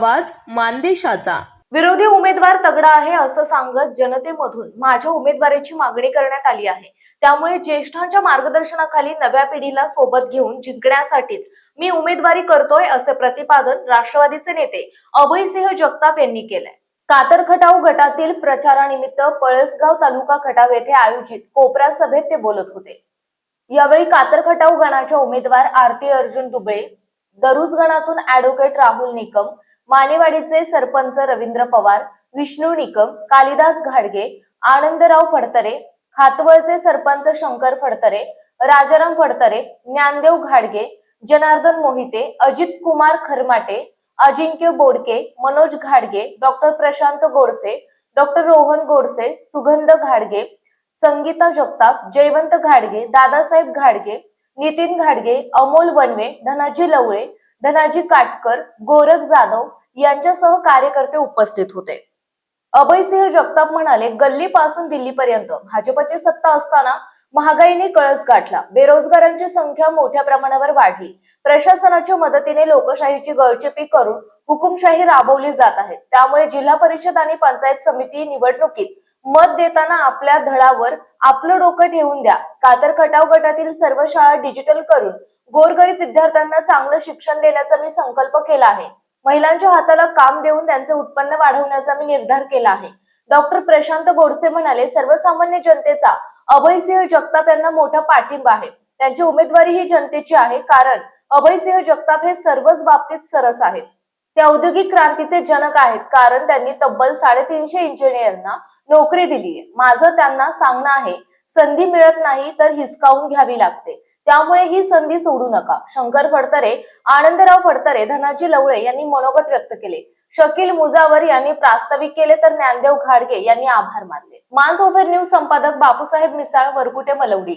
आवाज मानदेशाचा. विरोधी उमेदवार तगडा आहे असं सांगत जनतेमधून माझ्या उमेदवारीची मागणी करण्यात आली आहे. त्यामुळे ज्येष्ठांच्या मार्गदर्शनाखाली नव्या पिढीला सोबत घेऊन जिंकण्यासाठीच मी उमेदवारी करतोय असे प्रतिपादन राष्ट्रवादीचे नेते अभयसिंह जगताप यांनी केलंय. कातर खटाव गटातील प्रचारानिमित्त पळसगाव तालुका खटाव येथे आयोजित कोपरा सभेत ते बोलत होते. यावेळी कातर खटाव गणाच्या उमेदवार आरती अर्जुन दुबळे दरुज गणातून ऍडव्होकेट राहुल निकम मानेवाडीचे सरपंच रवींद्र पवार विष्णू निकम कालिदास घाडगे आनंदराव फडतरे खातवळचे सरपंच शंकर फडतरे राजाराम फडतरे ज्ञानदेव घाडगे जनार्दन मोहिते अजित कुमार खरमाटे अजिंक्य बोडके मनोज घाडगे डॉक्टर प्रशांत गोडसे डॉक्टर रोहन गोडसे सुगंध घाडगे संगीता जगताप जयवंत घाडगे दादासाहेब घाडगे नितीन घाडगे अमोल बनवे धनाजी लवळे धनाजी काटकर गोरख जाधव यांच्यासह कार्यकर्ते उपस्थित होते. अभयसिंह जगताप म्हणाले गल्लीपासून दिल्लीपर्यंत भाजपची सत्ता असताना महागाईने कळस गाठला. बेरोजगारांची संख्या मोठ्या प्रमाणावर वाढली. प्रशासनाच्या मदतीने लोकशाहीची गळचेपी करून हुकुमशाही राबवली जात आहे. त्यामुळे जिल्हा परिषद आणि पंचायत समिती निवडणुकीत मत देताना आपल्या धडावर आपलं डोकं ठेवून द्या. कातर खटाव गटातील सर्व शाळा डिजिटल करून गोरगरीब विद्यार्थ्यांना चांगलं शिक्षण देण्याचा मी संकल्प केला आहे. महिलांच्या हाताला काम देऊन त्यांचे उत्पन्न वाढवण्याचा मी निर्धार केला आहे. डॉक्टर प्रशांत गोडसे म्हणाले सर्वसामान्य जनतेचा अभयसिंह जगताप यांना मोठा पाठिंबा आहे. त्यांची उमेदवारी ही जनतेची आहे कारण अभयसिंह जगताप हे सर्वच बाबतीत सरस आहेत. ते औद्योगिक क्रांतीचे जनक आहेत कारण त्यांनी तब्बल साडेतीनशे इंजिनियरना नोकरी दिली आहे माझं त्यांना सांगणं आहे संधी मिळत नाही तर हिसकावून घ्यावी लागते. त्यामुळे ही संधी सोडू नका. शंकर फडतरे आनंदराव फडतरे धनाजी लवळे यांनी मनोगत व्यक्त केले. शकील मुजावर यांनी प्रास्ताविक केले तर ज्ञानदेव घाडगे यांनी आभार मानले. मानसोफेर न्यूज संपादक बापूसाहेब मिसाळ वरकुटे मलवडी.